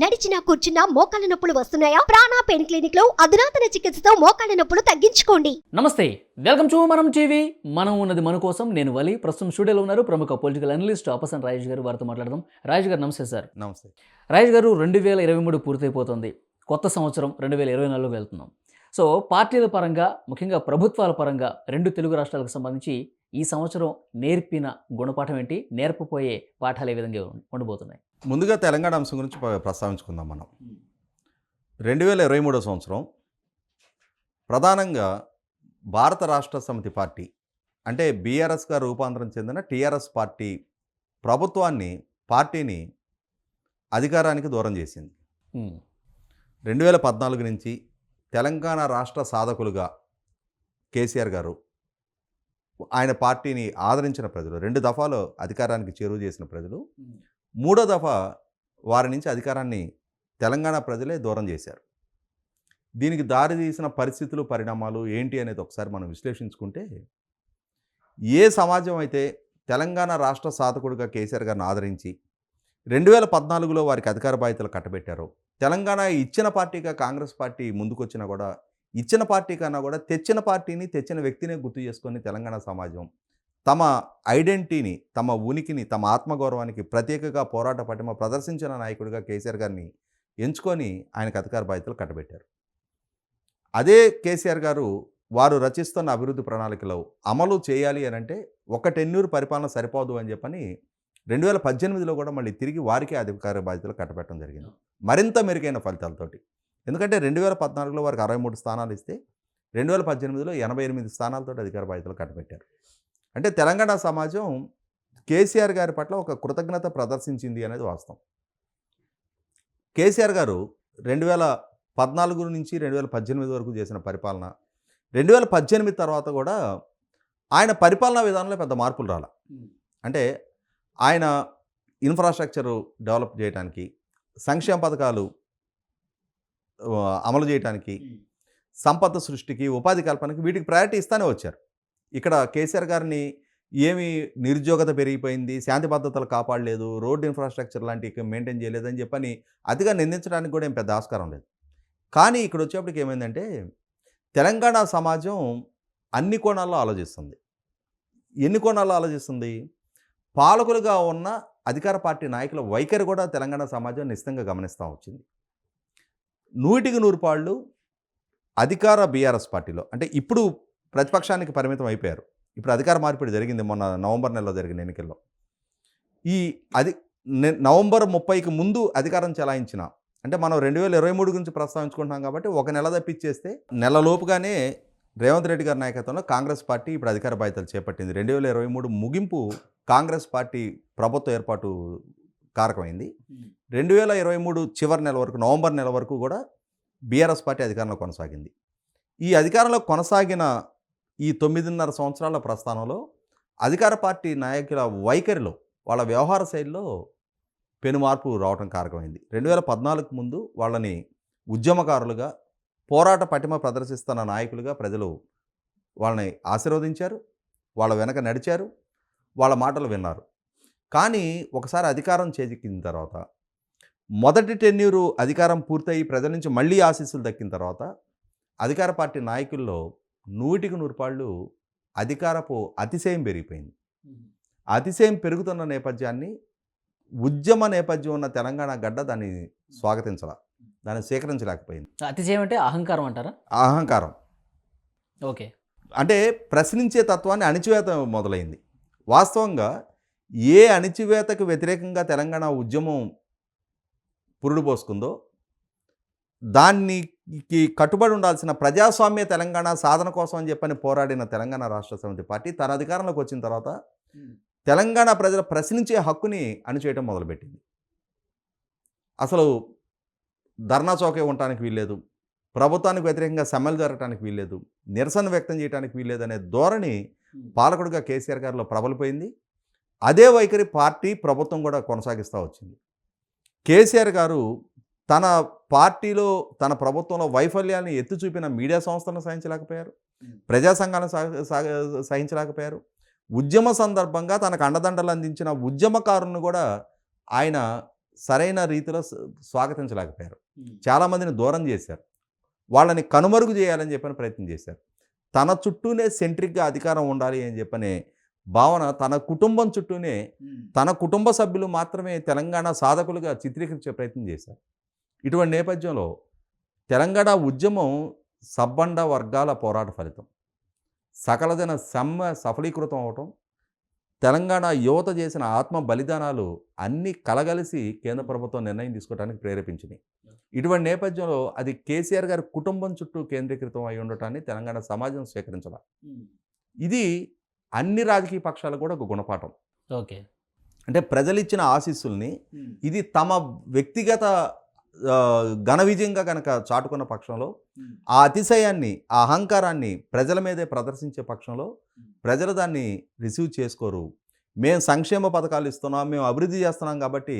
నడిచినా కూర్చున్నా మోకాళ్ళ నొప్పులు వస్తున్నాయా? ప్రాణా పెయిన్ క్లినిక్లో అధునాతన చికిత్సతో మోకాళ్ళ నొప్పులు తగ్గించుకోండి. నమస్తే వెల్కమ్ టు మనం టీవీ. మనం ఉన్నది మన కోసం నేను వలి. ప్రస్తుతం స్టూడియోలో ఉన్నారు ప్రముఖ పొలిటికల్ అనలిస్ట్ ఆపసన్ రాజేష్ గారు. వారితో మాట్లాడదాం. రాజేష్ గారు నమస్తే సార్. నమస్తే. రాజేష్ గారు రెండు వేల ఇరవై మూడు పూర్తయిపోతుంది. కొత్త సంవత్సరం రెండు వేల ఇరవై నాలుగు వెళ్తున్నాం. సో పార్టీల పరంగా ముఖ్యంగా ప్రభుత్వాల పరంగా రెండు తెలుగు రాష్ట్రాలకు సంబంధించి ఈ సంవత్సరం నేర్పిన గుణపాఠం ఏంటి? నేర్పపోయే పాఠాలు ఏ విధంగా ఉండబోతున్నాయి ముందుగా తెలంగాణ అంశం గురించి ప్ర- ప్రస్తావించుకుందాం మనం. రెండు వేల ఇరవై మూడో సంవత్సరం ప్రధానంగా భారత రాష్ట్ర సమితి పార్టీ అంటే బీఆర్ఎస్గా రూపాంతరం చెందిన టీఆర్ఎస్ పార్టీ ప్రభుత్వాన్ని పార్టీని అధికారానికి దూరం చేసింది. రెండు వేల పద్నాలుగు నుంచి తెలంగాణ రాష్ట్ర సాధకులుగా కేసీఆర్ గారు ఆయన పార్టీని ఆదరించిన ప్రజలు రెండు దఫాలు అధికారానికి చేరువ చేసిన ప్రజలు మూడో దఫా వారి నుంచి అధికారాన్ని తెలంగాణ ప్రజలే దూరం చేశారు. దీనికి దారి తీసిన పరిస్థితులు పరిణామాలు ఏంటి అనేది ఒకసారి మనం విశ్లేషించుకుంటే ఏ సమాజం అయితే తెలంగాణ రాష్ట్ర సాధకుడిగా కేసీఆర్ గారిని ఆదరించి రెండు వేల పద్నాలుగులో వారికి అధికార బాధ్యతలు కట్టబెట్టారు తెలంగాణ ఇచ్చిన పార్టీగా కాంగ్రెస్ పార్టీ ముందుకొచ్చినా కూడా ఇచ్చిన పార్టీ కన్నా కూడా తెచ్చిన పార్టీని తెచ్చిన వ్యక్తినే గుర్తు చేసుకొని తెలంగాణ సమాజం తమ ఐడెంటిటీని తమ ఉనికిని తమ ఆత్మగౌరవానికి ప్రత్యేకగా పోరాట పటిమ ప్రదర్శించిన నాయకుడిగా కేసీఆర్ గారిని ఎంచుకొని ఆయనకు అధికార బాధ్యతలు కట్టబెట్టారు. అదే కేసీఆర్ గారు వారు రచిస్తున్న అభివృద్ధి ప్రణాళికలో అమలు చేయాలి అని అంటే ఒక టెన్యూర్ పరిపాలన సరిపోదు అని చెప్పని రెండు వేల పద్దెనిమిదిలో కూడా మళ్ళీ తిరిగి వారికే అధికార బాధ్యతలు కట్టబెట్టడం జరిగింది. మరింత మెరుగైన ఫలితాలతోటి. ఎందుకంటే రెండు వేల పద్నాలుగులో వారికి అరవై మూడు స్థానాలు ఇస్తే రెండు వేల పద్దెనిమిదిలో ఎనభై ఎనిమిది స్థానాలతో అధికార బాధ్యతలు కట్టబెట్టారు. అంటే తెలంగాణ సమాజం కేసీఆర్ గారి పట్ల ఒక కృతజ్ఞత ప్రదర్శించింది అనేది వాస్తవం. కేసీఆర్ గారు రెండు వేల పద్నాలుగు నుంచి రెండు వేల పద్దెనిమిది వరకు చేసిన పరిపాలన రెండు వేల పద్దెనిమిది తర్వాత కూడా ఆయన పరిపాలనా విధానంలో పెద్ద మార్పులు రాల. అంటే ఆయన ఇన్ఫ్రాస్ట్రక్చరు డెవలప్ చేయడానికి సంక్షేమ పథకాలు అమలు చేయడానికి సంపద సృష్టికి ఉపాధి కల్పనకి వీటికి ప్రయారిటీ ఇస్తానే వచ్చారు. ఇక్కడ కేసీఆర్ గారిని ఏమి నిరుద్యోగత పెరిగిపోయింది శాంతి భద్రతలు కాపాడలేదు రోడ్ ఇన్ఫ్రాస్ట్రక్చర్ లాంటివి మెయింటైన్ చేయలేదని చెప్పని అతిగా నిందించడానికి కూడా ఏం పెద్ద ఆస్కారం లేదు. కానీ ఇక్కడ వచ్చేప్పటికి ఏమైందంటే తెలంగాణ సమాజం అన్ని కోణాల్లో ఆలోచిస్తుంది. ఎన్ని కోణాల్లో ఆలోచిస్తుంది? పాలకులుగా ఉన్న అధికార పార్టీ నాయకుల వైఖరి కూడా తెలంగాణ సమాజం నిశ్చితంగా గమనిస్తూ వచ్చింది. నూటికి నూరు పాళ్ళు అధికార బీఆర్ఎస్ పార్టీలో అంటే ఇప్పుడు ప్రతిపక్షానికి పరిమితం అయిపోయారు. ఇప్పుడు అధికార మార్పిడి జరిగింది మొన్న నవంబర్ నెలలో జరిగిన ఎన్నికల్లో. ఈ అది నవంబర్ ముప్పైకి ముందు అధికారం చెలాయించిన అంటే మనం రెండు వేల ఇరవై మూడు గురించి ప్రస్తావించుకుంటున్నాం కాబట్టి ఒక నెల తప్పించేస్తే నెలలోపుగానే రేవంత్ రెడ్డి గారి నాయకత్వంలో కాంగ్రెస్ పార్టీ ఇప్పుడు అధికార బాధ్యతలు చేపట్టింది. రెండు వేల ఇరవై మూడు ముగింపు కాంగ్రెస్ పార్టీ ప్రభుత్వ ఏర్పాటు కారకమైంది. రెండు వేల ఇరవై మూడు చివరి నెల వరకు నవంబర్ నెల వరకు కూడా బీఆర్ఎస్ పార్టీ అధికారంలో కొనసాగింది. ఈ అధికారంలో కొనసాగిన ఈ తొమ్మిదిన్నర సంవత్సరాల ప్రస్థానంలో అధికార పార్టీ నాయకుల వైఖరిలో వాళ్ళ వ్యవహార శైలిలో పెను మార్పు రావడం కారకమైంది. రెండు వేల పద్నాలుగు ముందు వాళ్ళని ఉద్యమకారులుగా పోరాట పటిమ ప్రదర్శిస్తున్న నాయకులుగా ప్రజలు వాళ్ళని ఆశీర్వదించారు వాళ్ళ వెనక నడిచారు వాళ్ళ మాటలు విన్నారు. కానీ ఒకసారి అధికారం చేజిక్కిన తర్వాత మొదటి టెన్యూరు అధికారం పూర్తయి ప్రజల నుంచి మళ్ళీ ఆశీస్సులు దక్కిన తర్వాత అధికార పార్టీ నాయకుల్లో నూటికి నూరు పాళ్ళు అధికారపు అతిశయం పెరిగిపోయింది. అతిశయం పెరుగుతున్న నేపథ్యాన్ని ఉద్యమ నేపథ్యం ఉన్న తెలంగాణ గడ్డ దాన్ని స్వాగతించాల దాన్ని స్వీకరించలేకపోయింది. అతిశయం అంటే అహంకారం అంటారా? అహంకారం. ఓకే. అంటే ప్రశ్నించే తత్వాన్ని అణిచివేత మొదలైంది. వాస్తవంగా ఏ అణిచివేతకు వ్యతిరేకంగా తెలంగాణ ఉద్యమం పురుడు పోసుకుందో దానికి కట్టుబడి ఉండాల్సిన ప్రజాస్వామ్య తెలంగాణ సాధన కోసం అని చెప్పని పోరాడిన తెలంగాణ రాష్ట్ర సమితి పార్టీ తన అధికారంలోకి వచ్చిన తర్వాత తెలంగాణ ప్రజల ప్రశ్నించే హక్కుని అణిచేయటం మొదలుపెట్టింది. అసలు ధర్నా చౌకే ఉండటానికి వీల్లేదు ప్రభుత్వానికి వ్యతిరేకంగా సమ్మెలు జరగడానికి వీల్లేదు నిరసన వ్యక్తం చేయడానికి వీల్లేదు అనే ధోరణి పాలకుడిగా కేసీఆర్ గారిలో ప్రబలిపోయింది. అదే వైఖరి పార్టీ ప్రభుత్వం కూడా కొనసాగిస్తూ వచ్చింది. కేసీఆర్ గారు తన పార్టీలో తన ప్రభుత్వంలో వైఫల్యాన్ని ఎత్తి చూపిన మీడియా సంస్థలను సహించలేకపోయారు. ప్రజా సంఘాలను సహ- సహ- సహించలేకపోయారు. ఉద్యమ సందర్భంగా తనకు అండదండలు అందించిన ఉద్యమకారులను కూడా ఆయన సరైన రీతిలో స్వాగతించలేకపోయారు. చాలామందిని దూరం చేశారు. వాళ్ళని కనుమరుగు చేయాలని చెప్పని ప్రయత్నం చేశారు. తన చుట్టూనే సెంట్రిక్గా అధికారం ఉండాలి అని చెప్పనే భావన తన కుటుంబం చుట్టూనే తన కుటుంబ సభ్యులు మాత్రమే తెలంగాణ సాధకులుగా చిత్రీకరించే ప్రయత్నం చేశారు. ఇటువంటి నేపథ్యంలో తెలంగాణ ఉద్యమం సబ్బండ వర్గాల పోరాట ఫలితం. సకలజన సమ్మె సఫలీకృతం అవటం తెలంగాణ యువత చేసిన ఆత్మ బలిదానాలు అన్నీ కలగలిసి కేంద్ర ప్రభుత్వం నిర్ణయం తీసుకోవడానికి ప్రేరేపించినాయి. ఇటువంటి నేపథ్యంలో అది కేసీఆర్ గారి కుటుంబం చుట్టూ కేంద్రీకృతం అయి ఉండటాన్ని తెలంగాణ సమాజం స్వీకరించాల. ఇది అన్ని రాజకీయ పక్షాలకు కూడా ఒక గుణపాఠం. ఓకే. అంటే ప్రజలు ఇచ్చిన ఆశీస్సుల్ని ఇది తమ వ్యక్తిగత ఘన విజయంగా కనుక చాటుకున్న పక్షంలో ఆ అతిశయాన్ని ఆ అహంకారాన్ని ప్రజల మీదే ప్రదర్శించే పక్షంలో ప్రజలు దాన్ని రిసీవ్ చేసుకోరు. మేము సంక్షేమ పథకాలు ఇస్తున్నాం మేము అభివృద్ధి చేస్తున్నాం కాబట్టి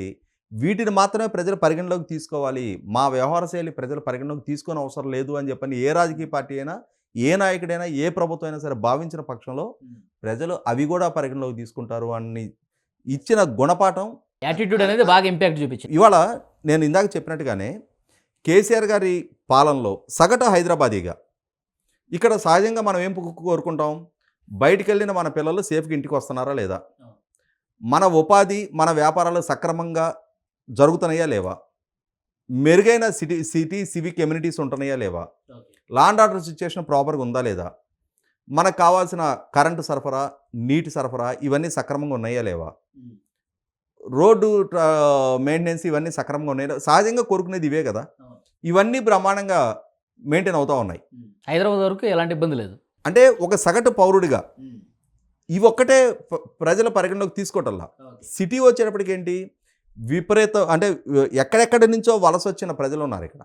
వీటిని మాత్రమే ప్రజలు పరిగణలోకి తీసుకోవాలి. మా వ్యవహార శైలి ప్రజలు పరిగణలోకి తీసుకొని అవసరం లేదు అని చెప్పని ఏ రాజకీయ పార్టీ అయినా ఏ నాయకుడైనా ఏ ప్రభుత్వం అయినా సరే భావించిన పక్షంలో ప్రజలు అవి కూడా పరిగణలోకి తీసుకుంటారు అని ఇచ్చిన గుణపాఠం యాటిట్యూడ్ అనేది బాగా ఇంపాక్ట్ చూపించింది. ఇవాళ నేను ఇందాక చెప్పినట్టుగానే కేసీఆర్ గారి పాలనలో సగటు హైదరాబాదీగా ఇక్కడ సహజంగా మనం ఏం కోరుకుంటాం? బయటికి వెళ్ళిన మన పిల్లలు సేఫ్గా ఇంటికి వస్తున్నారా లేదా? మన ఉపాధి మన వ్యాపారాలు సక్రమంగా జరుగుతున్నాయా లేవా? మెరుగైన సిటీ సిటీ సివిక్ ఎమ్యూనిటీస్ ఉంటున్నాయా లేవా? లాండ్ ఆర్డర్ సిచ్యుయేషన్ ప్రాపర్గా ఉందా లేదా? మనకు కావాల్సిన కరెంటు సరఫరా నీటి సరఫరా ఇవన్నీ సక్రమంగా ఉన్నాయా లేవా? రోడ్డు మెయింటెనెన్స్ ఇవన్నీ సక్రమంగా ఉన్నాయి. సహజంగా కోరుకునేది ఇవే కదా. ఇవన్నీ బ్రహ్మాండంగా మెయింటైన్ అవుతూ ఉన్నాయి. హైదరాబాద్ వరకు ఎలాంటి ఇబ్బంది లేదు. అంటే ఒక సగటు పౌరుడిగా ఇవి ఒక్కటే ప్రజల పరిగణలోకి తీసుకోవటల్లా సిటీ వచ్చేటప్పటికి ఏంటి? విపరీత అంటే ఎక్కడెక్కడి నుంచో వలస వచ్చిన ప్రజలు ఉన్నారు ఇక్కడ.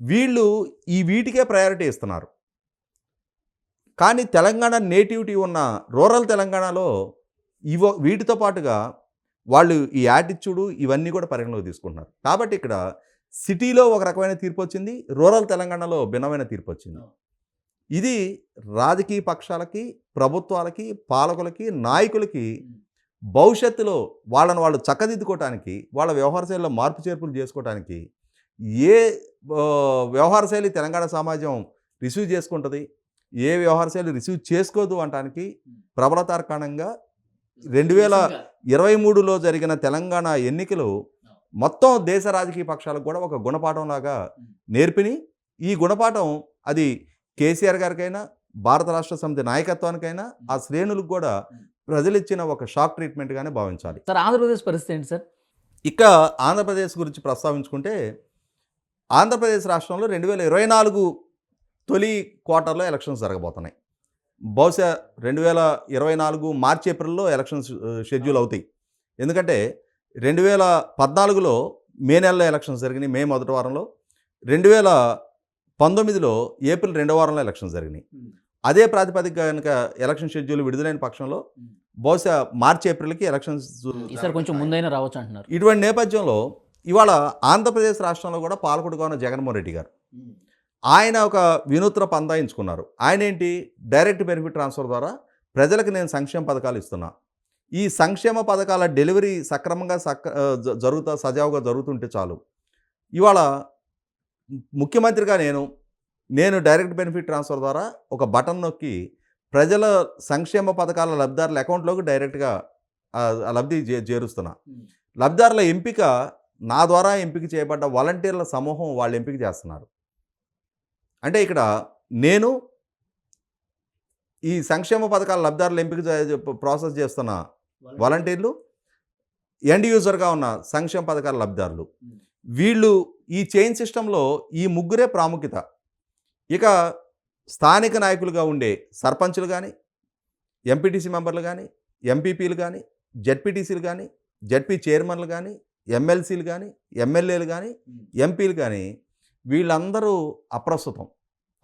వీళ్ళు ఈ వీటికే ప్రయారిటీ ఇస్తున్నారు. కానీ తెలంగాణ నేటివిటీ ఉన్న రూరల్ తెలంగాణలో ఇవో వీటితో పాటుగా వాళ్ళు ఈ యాటిట్యూడు ఇవన్నీ కూడా పరిగణలోకి తీసుకుంటున్నారు. కాబట్టి ఇక్కడ సిటీలో ఒక రకమైన తీర్పు వచ్చింది రూరల్ తెలంగాణలో భిన్నమైన తీర్పు వచ్చింది. ఇది రాజకీయ పక్షాలకి ప్రభుత్వాలకి పాలకులకి నాయకులకి భవిష్యత్తులో వాళ్ళని వాళ్ళు చక్కదిద్దుకోవటానికి వాళ్ళ వ్యవహార శైలిలో మార్పు చేర్పులు చేసుకోవటానికి ఏ వ్యవహార శైలి తెలంగాణ సమాజం రిసీవ్ చేసుకుంటుంది ఏ వ్యవహార శైలి రిసీవ్ చేసుకోదు అనటానికి ప్రబలతార్కాణంగా రెండు వేల ఇరవై మూడులో జరిగిన తెలంగాణ ఎన్నికలు మొత్తం దేశ రాజకీయ పక్షాలకు కూడా ఒక గుణపాఠం లాగా నేర్పిని. ఈ గుణపాఠం అది కేసీఆర్ గారికైనా భారత రాష్ట్ర సమితి నాయకత్వానికైనా ఆ శ్రేణులకు కూడా ప్రజలు ఇచ్చిన ఒక షాక్ ట్రీట్మెంట్గానే భావించాలి. సార్ ఆంధ్రప్రదేశ్ పరిస్థితి ఏంటి సార్? ఇక ఆంధ్రప్రదేశ్ గురించి ప్రస్తావించుకుంటే ఆంధ్రప్రదేశ్ రాష్ట్రంలో రెండు వేల ఇరవై నాలుగు తొలి క్వార్టర్లో ఎలక్షన్స్ జరగబోతున్నాయి. బహుశా రెండు వేల ఇరవై నాలుగు మార్చి ఏప్రిల్లో ఎలక్షన్స్ షెడ్యూల్ అవుతాయి. ఎందుకంటే రెండు వేల పద్నాలుగులో మే నెలలో ఎలక్షన్స్ జరిగినాయి మే మొదటి వారంలో. రెండు వేల పంతొమ్మిదిలో ఏప్రిల్ రెండో వారంలో ఎలక్షన్స్ జరిగినాయి. అదే ప్రాతిపదిక కనుక ఎలక్షన్ షెడ్యూల్ విడుదలైన పక్షంలో బహుశా మార్చి ఏప్రిల్కి ఎలక్షన్స్ ఈసారి కొంచెం ముందైనా రావచ్చు అంటున్నారు. ఇటువంటి నేపథ్యంలో ఇవాళ ఆంధ్రప్రదేశ్ రాష్ట్రంలో కూడా పాలకుడుగా ఉన్న జగన్మోహన్ రెడ్డి గారు. ఆయన ఒక వినూత్న పందా ఎంచుకున్నారు. ఆయన ఏంటి డైరెక్ట్ బెనిఫిట్ ట్రాన్స్ఫర్ ద్వారా ప్రజలకు నేను సంక్షేమ పథకాలు ఇస్తున్నా. ఈ సంక్షేమ పథకాల డెలివరీ సక్రమంగా సక్ ఆ, జ- జరుగుతా సజావుగా జరుగుతుంటే చాలు. ఇవాళ ముఖ్యమంత్రిగా నేను నేను డైరెక్ట్ బెనిఫిట్ ట్రాన్స్ఫర్ ద్వారా ఒక బటన్ నొక్కి ప్రజల సంక్షేమ పథకాల లబ్ధిదారుల అకౌంట్లోకి డైరెక్ట్గా లబ్ధి చే చేరుస్తున్నా. లబ్ధిదారుల ఎంపిక నా ద్వారా ఎంపిక చేయబడ్డ వాలంటీర్ల సమూహం వాళ్ళు ఎంపిక చేస్తున్నారు. అంటే ఇక్కడ నేను ఈ సంక్షేమ పథకాల లబ్ధిదారుల ఎంపిక ప్రాసెస్ చేస్తున్న వాలంటీర్లు ఎండ్ యూజర్గా ఉన్న సంక్షేమ పథకాల లబ్ధిదారులు వీళ్ళు ఈ చైన్ సిస్టంలో ఈ ముగ్గురే ప్రాముఖ్యత. ఇక స్థానిక నాయకులుగా ఉండే సర్పంచులు కానీ ఎంపీటీసీ మెంబర్లు కానీ ఎంపీపీలు కానీ జెడ్పీటీసీలు కానీ జెడ్పీ చైర్మన్లు కానీ ఎమ్మెల్సీలు కానీ ఎమ్మెల్యేలు కానీ ఎంపీలు కానీ వీళ్ళందరూ అప్రస్తుతం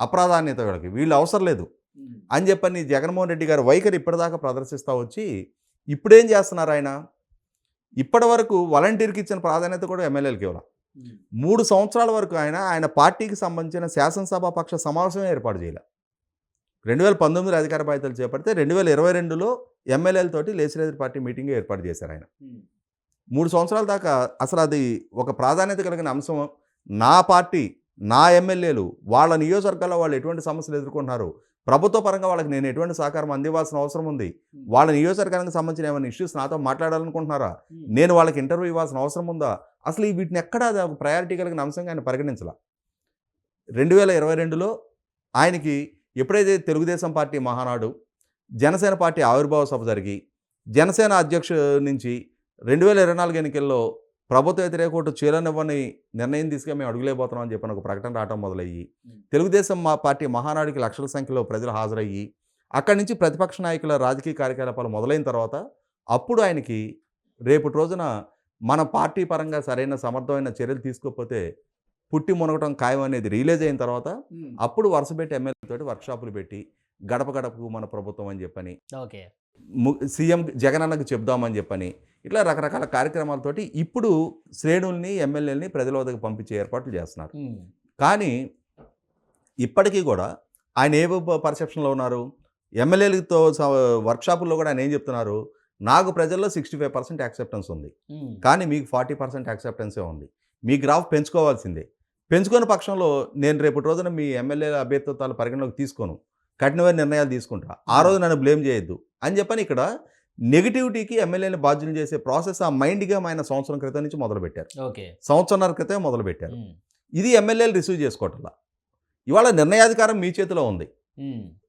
అప్రాధాన్యత వీళ్ళకి వీళ్ళు అవసరం లేదు. అని చెప్పని జగన్మోహన్ రెడ్డి గారు వైఖరి ఇప్పటిదాకా ప్రదర్శిస్తూ వచ్చి ఇప్పుడేం చేస్తున్నారు ఆయన? ఇప్పటి వరకు వాలంటీర్కి ఇచ్చిన ప్రాధాన్యత కూడా ఎమ్మెల్యేలకి ఇవ్వాలి మూడు సంవత్సరాల వరకు ఆయన ఆయన పార్టీకి సంబంధించిన శాసనసభ పక్ష సమావేశమే ఏర్పాటు చేయాలి. రెండు వేల పంతొమ్మిదిలో అధికార బాధ్యతలు చేపడితే రెండు వేల ఇరవై రెండులో ఎమ్మెల్యేలతోటి లేజిస్లేటివ్ పార్టీ మీటింగ్ ఏర్పాటు చేశారు ఆయన. మూడు సంవత్సరాల దాకా అసలు అది ఒక ప్రాధాన్యత కలిగిన అంశం నా పార్టీ నా ఎమ్మెల్యేలు వాళ్ళ నియోజకవర్గాల్లో వాళ్ళు ఎటువంటి సమస్యలు ఎదుర్కొంటున్నారు? ప్రభుత్వ పరంగా వాళ్ళకి నేను ఎటువంటి సహకారం అందివ్వాల్సిన అవసరం ఉంది? వాళ్ళ నియోజకవర్గానికి సంబంధించిన ఏమైనా ఇష్యూస్ నాతో మాట్లాడాలనుకుంటున్నారా? నేను వాళ్ళకి ఇంటర్వ్యూ ఇవ్వాల్సిన అవసరం ఉందా? అసలు ఈ వీటిని ఎక్కడా ప్రయారిటీ కలిగిన అంశంగా ఆయన పరిగణించాల? రెండు వేల ఇరవై రెండులో ఆయనకి ఎప్పుడైతే తెలుగుదేశం పార్టీ మహానాడు జనసేన పార్టీ ఆవిర్భావ సభ జరిగి జనసేన అధ్యక్షుడి నుంచి రెండు వేల ఇరవై నాలుగు ఎన్నికల్లో ప్రభుత్వ వ్యతిరేక ఓటు చీలనివ్వని నిర్ణయం తీసుకొని మేము అడుగులేకపోతున్నాం అని చెప్పిన ఒక ప్రకటన రావడం మొదలయ్యి తెలుగుదేశం మా పార్టీ మహానాడికి లక్షల సంఖ్యలో ప్రజలు హాజరయ్యి అక్కడి నుంచి ప్రతిపక్ష నాయకుల రాజకీయ కార్యకలాపాలు మొదలైన తర్వాత అప్పుడు ఆయనకి రేపటి రోజున మన పార్టీ పరంగా సరైన సమర్థమైన చర్యలు తీసుకోకపోతే పుట్టి మునగటం ఖాయం అనేది రిలీజ్ అయిన తర్వాత అప్పుడు వరుస పెట్టి ఎమ్మెల్యే తోటి వర్క్షాపులు పెట్టి గడప గడపకు మన ప్రభుత్వం అని చెప్పని. ఓకే. సీఎం జగన్ అన్నకు చెప్దామని చెప్పని. ఇట్లా రకరకాల కార్యక్రమాలతోటి ఇప్పుడు శ్రేణుల్ని ఎమ్మెల్యేలని ప్రజల వద్దకు పంపించే ఏర్పాట్లు చేస్తున్నారు. కానీ ఇప్పటికీ కూడా ఆయన ఏ పర్సెప్షన్లో ఉన్నారు? ఎమ్మెల్యేలతో వర్క్షాపుల్లో కూడా ఆయన ఏం చెప్తున్నారు? నాకు ప్రజల్లో సిక్స్టీ ఫైవ్ పర్సెంట్ యాక్సెప్టెన్స్ ఉంది. కానీ మీకు ఫార్టీ పర్సెంట్ యాక్సెప్టెన్సే ఉంది. మీ గ్రాఫ్ పెంచుకోవాల్సిందే. పెంచుకున్న పక్షంలో నేను రేపటి రోజున మీ ఎమ్మెల్యే అభ్యర్థిత్వాలు పరిగణలోకి తీసుకోను. కఠినమైన నిర్ణయాలు తీసుకుంటా. ఆ రోజు నన్ను బ్లేమ్ చేయొద్దు అని చెప్పని ఇక్కడ నెగిటివిటీకి ఎమ్మెల్యేని బాధ్యులు చేసే ప్రాసెస్ ఆ మైండ్గా ఆయన సంవత్సరం క్రితం నుంచి మొదలుపెట్టారు. ఓకే. సంవత్సరాల క్రితమే మొదలుపెట్టారు. ఇది ఎమ్మెల్యేలు రిసీవ్ చేసుకోవట్లా ఇవాళ నిర్ణయాధికారం మీ చేతిలో ఉంది.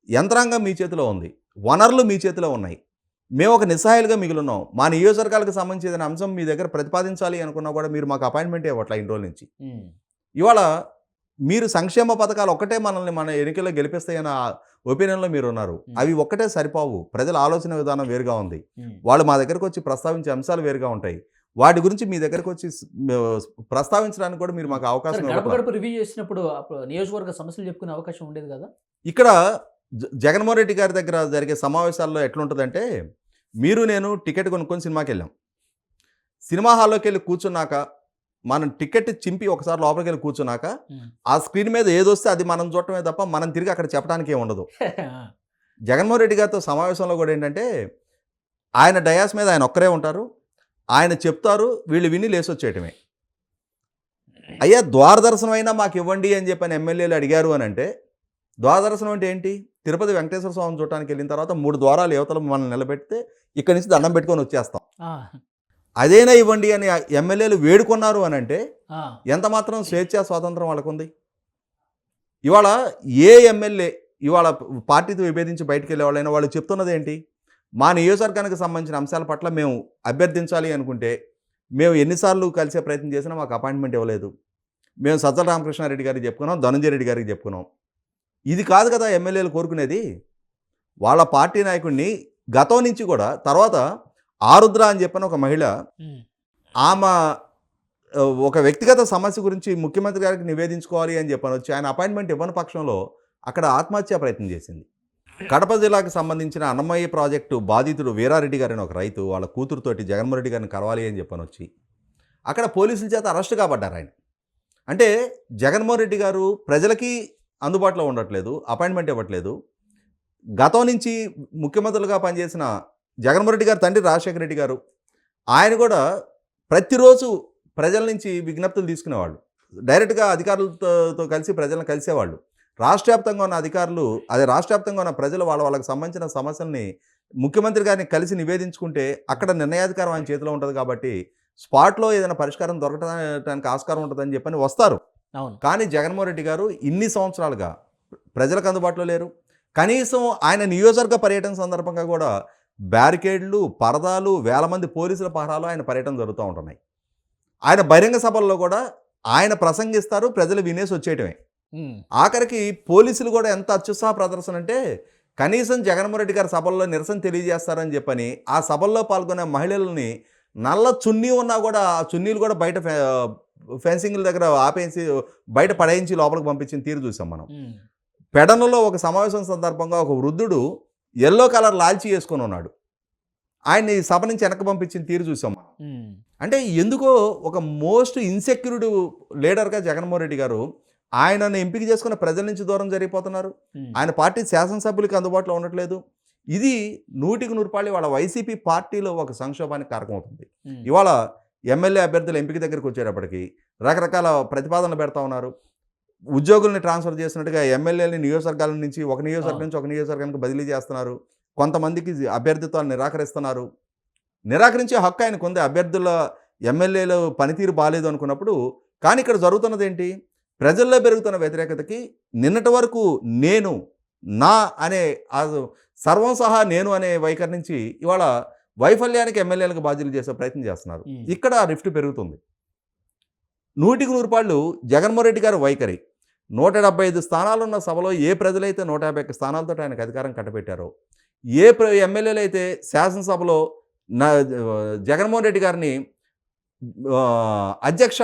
యంత్రాంగం మీ చేతిలో ఉంది. వనరులు మీ చేతిలో ఉన్నాయి. మేము ఒక నిస్సహాయాలుగా మిగిలిన్నాం మా నియోజకవర్గాలకు సంబంధించిన అంశం మీ దగ్గర ప్రతిపాదించాలి అనుకున్నా కూడా మీరు మాకు అపాయింట్మెంట్ ఇవ్వట్లా ఇన్ని రోజుల నుంచి. ఇవాళ మీరు సంక్షేమ పథకాలు ఒక్కటే మనల్ని మన ఎన్నికల్లో గెలిపిస్తాయన్న ఒపీనియన్లో మీరు ఉన్నారు. అవి ఒక్కటే సరిపోవు. ప్రజల ఆలోచన విధానం వేరుగా ఉంది. వాళ్ళు మా దగ్గరకు వచ్చి ప్రస్తావించే అంశాలు వేరుగా ఉంటాయి. వాటి గురించి మీ దగ్గరకు వచ్చి ప్రస్తావించడానికి కూడా మీరు మాకు అవకాశం గడప రివ్యూ చేసినప్పుడు నియోజకవర్గ సమస్యలు చెప్పుకునే అవకాశం ఉండేది కదా? ఇక్కడ జగన్మోహన్ రెడ్డి గారి దగ్గర జరిగే సమావేశాల్లో ఎట్లుంటుందంటే మీరు నేను టికెట్ కొనుక్కొని సినిమాకి వెళ్ళాం సినిమా హాల్లోకి వెళ్ళి కూర్చున్నాక మనం టికెట్ చింపి ఒకసారి లోపలికి వెళ్ళి కూర్చున్నాక ఆ స్క్రీన్ మీద ఏదొస్తే అది మనం చూడటమే తప్ప మనం తిరిగి అక్కడ చెప్పడానికి ఉండదు. జగన్మోహన్ రెడ్డి గారితో సమావేశంలో కూడా ఏంటంటే ఆయన డయాస్ మీద ఆయన ఒక్కరే ఉంటారు ఆయన చెప్తారు వీళ్ళు విని లేసొచ్చేయటమే. అయ్యా ద్వారదర్శనం అయినా మాకు ఇవ్వండి అని చెప్పని ఎమ్మెల్యేలు అడిగారు అని అంటే ద్వారదర్శనం అంటే ఏంటి? తిరుపతి వెంకటేశ్వర స్వామిని చూడటానికి వెళ్ళిన తర్వాత మూడు ద్వారాలు యువతలు మనల్ని నిలబెడితే ఇక్కడి నుంచి దండం పెట్టుకొని వచ్చేస్తాం. అదేనా ఇవ్వండి అని ఎమ్మెల్యేలు వేడుకున్నారు అని అంటే ఎంత మాత్రం స్వేచ్ఛ స్వాతంత్రం వాళ్ళకుంది? ఇవాళ ఏ ఎమ్మెల్యే ఇవాళ పార్టీతో విభేదించి బయటికి వెళ్ళే వాళ్ళైనా వాళ్ళు చెప్తున్నది ఏంటి మా నియోజకవర్గానికి సంబంధించిన అంశాల పట్ల మేము అభ్యర్థించాలి అనుకుంటే మేము ఎన్నిసార్లు కలిసే ప్రయత్నం చేసినా మాకు అపాయింట్మెంట్ ఇవ్వలేదు. మేము సజ్జల రామకృష్ణారెడ్డి గారికి చెప్పుకున్నాం ధనంజయ రెడ్డి గారికి చెప్పుకున్నాం. ఇది కాదు కదా ఎమ్మెల్యేలు కోరుకునేది. వాళ్ళ పార్టీ నాయకుడిని గతం నుంచి కూడా తర్వాత ఆరుద్ర అని చెప్పిన ఒక మహిళ ఆమె ఒక వ్యక్తిగత సమస్య గురించి ముఖ్యమంత్రి గారికి నివేదించుకోవాలి అని చెప్పని వచ్చి ఆయన అపాయింట్మెంట్ ఇవ్వని పక్షంలో అక్కడ ఆత్మహత్యా ప్రయత్నం చేసింది. కడప జిల్లాకు సంబంధించిన అన్నమయ్య ప్రాజెక్టు బాధితుడు వీరారెడ్డి గారిని ఒక రైతు వాళ్ళ కూతురుతోటి జగన్మోహన్ రెడ్డి గారిని కలవాలి అని చెప్పని వచ్చి అక్కడ పోలీసుల చేత అరెస్ట్ కాబడ్డారు ఆయన. అంటే జగన్మోహన్ రెడ్డి గారు ప్రజలకి అందుబాటులో ఉండట్లేదు అపాయింట్మెంట్ ఇవ్వట్లేదు. గతం నుంచి ముఖ్యమంత్రులుగా పనిచేసిన జగన్మోహన్ రెడ్డి గారు తండ్రి రాజశేఖర రెడ్డి గారు ఆయన కూడా ప్రతిరోజు ప్రజల నుంచి విజ్ఞప్తులు తీసుకునేవాళ్ళు. డైరెక్ట్గా అధికారులతో కలిసి ప్రజలను కలిసేవాళ్ళు. రాష్ట్ర వ్యాప్తంగా ఉన్న అధికారులు అదే రాష్ట్ర వ్యాప్తంగా ఉన్న ప్రజలు వాళ్ళ వాళ్ళకి సంబంధించిన సమస్యల్ని ముఖ్యమంత్రి గారిని కలిసి నివేదించుకుంటే అక్కడ నిర్ణయాధికారం ఆయన చేతిలో ఉంటుంది కాబట్టి స్పాట్లో ఏదైనా పరిష్కారం దొరకడానికి ఆస్కారం ఉంటుందని చెప్పని వస్తారు. అవును. కానీ జగన్మోహన్ రెడ్డి గారు ఇన్ని సంవత్సరాలుగా ప్రజలకు అందుబాటులో లేరు. కనీసం ఆయన నియోజకవర్గ పర్యటన సందర్భంగా కూడా బ్యారికేడ్లు పరదాలు వేల మంది పోలీసుల పహరాలు ఆయన పర్యటన జరుగుతూ ఉంటున్నాయి. ఆయన బహిరంగ సభల్లో కూడా ఆయన ప్రసంగిస్తారు ప్రజలు వినేసి వచ్చేయటమే. ఆఖరికి పోలీసులు కూడా ఎంత అత్యుత్సాహ ప్రదర్శన అంటే కనీసం జగన్మోహన్ రెడ్డి గారి సభల్లో నిరసన తెలియజేస్తారని చెప్పని ఆ సభల్లో పాల్గొనే మహిళలని నల్ల చున్నీ ఉన్నా కూడా ఆ చున్నీలు కూడా బయట ఫెన్సింగ్ల దగ్గర ఆపేసి బయట పడేయించి లోపలికి పంపించిన తీరు చూసాం మనం. పెడనలో ఒక సమావేశం సందర్భంగా ఒక వృద్ధుడు ఎల్లో కలర్ లాల్చి వేసుకొని ఉన్నాడు. ఆయన్ని సభ నుంచి వెనక్కి పంపించిన తీరు చూసాం మనం. అంటే ఎందుకో ఒక మోస్ట్ ఇన్సెక్యూర్డ్ లీడర్గా జగన్మోహన్ రెడ్డి గారు ఆయనను ఎంపిక చేసుకున్న ప్రజల నుంచి దూరం జరిగిపోతున్నారు. ఆయన పార్టీ శాసనసభ్యులకి అందుబాటులో ఉండట్లేదు. ఇది నూటికి నూరుపాళి వాళ్ళ వైసీపీ పార్టీలో ఒక సంక్షోభానికి కారకమవుతుంది ఇవాళ ఎమ్మెల్యే అభ్యర్థుల ఎంపిక దగ్గరికి వచ్చేటప్పటికి రకరకాల ప్రతిపాదనలు పెడతా ఉన్నారు. ఉద్యోగుల్ని ట్రాన్స్ఫర్ చేసినట్టుగా ఎమ్మెల్యేలని నియోజకవర్గాల నుంచి ఒక నియోజకవర్గం నుంచి ఒక నియోజకవర్గానికి బదిలీ చేస్తున్నారు. కొంతమందికి అభ్యర్థిత్వాలు నిరాకరిస్తున్నారు. నిరాకరించే హక్కు ఆయనకు ఉంది. అభ్యర్థుల ఎమ్మెల్యేలు పనితీరు బాగాలేదు అనుకున్నప్పుడు కానీ ఇక్కడ జరుగుతున్నది ఏంటి? ప్రజల్లో పెరుగుతున్న వ్యతిరేకతకి నిన్నటి వరకు నేను నా అనే సర్వం సహా నేను అనే వైఖరి నుంచి ఇవాళ వైఫల్యానికి ఎమ్మెల్యేలకు బాధ్యులు చేసే ప్రయత్నం చేస్తున్నారు. ఇక్కడ రిఫ్ట్ పెరుగుతుంది. నూటికి నూరు పాళ్ళు జగన్మోహన్ రెడ్డి గారి వైఖరి. నూట డెబ్బై ఐదు స్థానాలు ఉన్న సభలో ఏ ప్రజలైతే నూట యాభై ఒక్క స్థానాలతో ఆయనకు అధికారం కట్టబెట్టారో ఏ ప్ర ఎమ్మెల్యేలు అయితే శాసనసభలో నా జగన్మోహన్ రెడ్డి గారిని అధ్యక్ష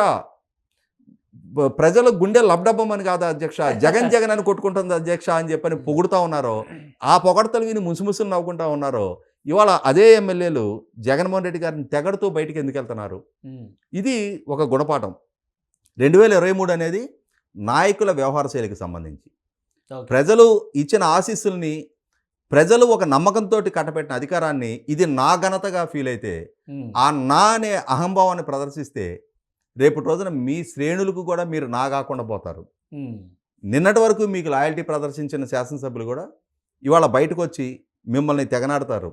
ప్రజల గుండె లబ్డబ్బమని కాదు అధ్యక్ష జగన్ జగన్ అని కొట్టుకుంటుంది అధ్యక్ష అని చెప్పని పొగుడుతా ఉన్నారో ఆ పొగడతలు విని ముసుముసులు నవ్వుకుంటా ఉన్నారో ఇవాళ అదే ఎమ్మెల్యేలు జగన్మోహన్ రెడ్డి గారిని తెగడుతూ బయటికి ఎందుకు వెళ్తున్నారు ఇది ఒక గుణపాఠం. రెండు వేల ఇరవై మూడు అనేది నాయకుల వ్యవహార శైలికి సంబంధించి. ప్రజలు ఇచ్చిన ఆశీస్సుల్ని ప్రజలు ఒక నమ్మకంతో కట్టపెట్టిన అధికారాన్ని ఇది నా ఘనతగా ఫీల్ అయితే ఆ నా అనే అహంభావాన్ని ప్రదర్శిస్తే రేపటి రోజున మీ శ్రేణులకు కూడా మీరు నా కాకుండా పోతారు. నిన్నటి వరకు మీకు లాయల్టీ ప్రదర్శించిన శాసనసభ్యులు కూడా ఇవాళ బయటకు వచ్చి మిమ్మల్ని తెగనాడతారు.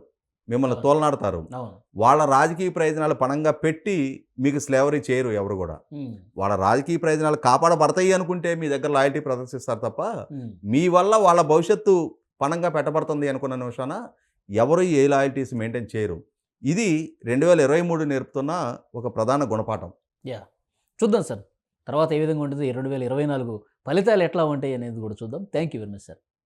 మిమ్మల్ని తోలనాడతారు. వాళ్ళ రాజకీయ ప్రయోజనాలు పణంగా పెట్టి మీకు స్లేవరీ చేయరు ఎవరు కూడా. వాళ్ళ రాజకీయ ప్రయోజనాలు కాపాడబడతాయి అనుకుంటే మీ దగ్గర లాయల్టీ ప్రదర్శిస్తారు తప్ప మీ వల్ల వాళ్ళ భవిష్యత్తు పణంగా పెట్టబడుతుంది అనుకున్న నిమిషాన ఎవరు ఏ లాయల్టీస్ మెయింటైన్ చేయరు. ఇది రెండు వేల ఇరవై మూడు నేర్పుతున్న ఒక ప్రధాన గుణపాఠం. చూద్దాం సార్. తర్వాత ఏ విధంగా ఉంటుంది? రెండు వేల ఇరవై నాలుగు ఫలితాలు ఎట్లా ఉంటాయి అనేది కూడా చూద్దాం. Thank you very much sir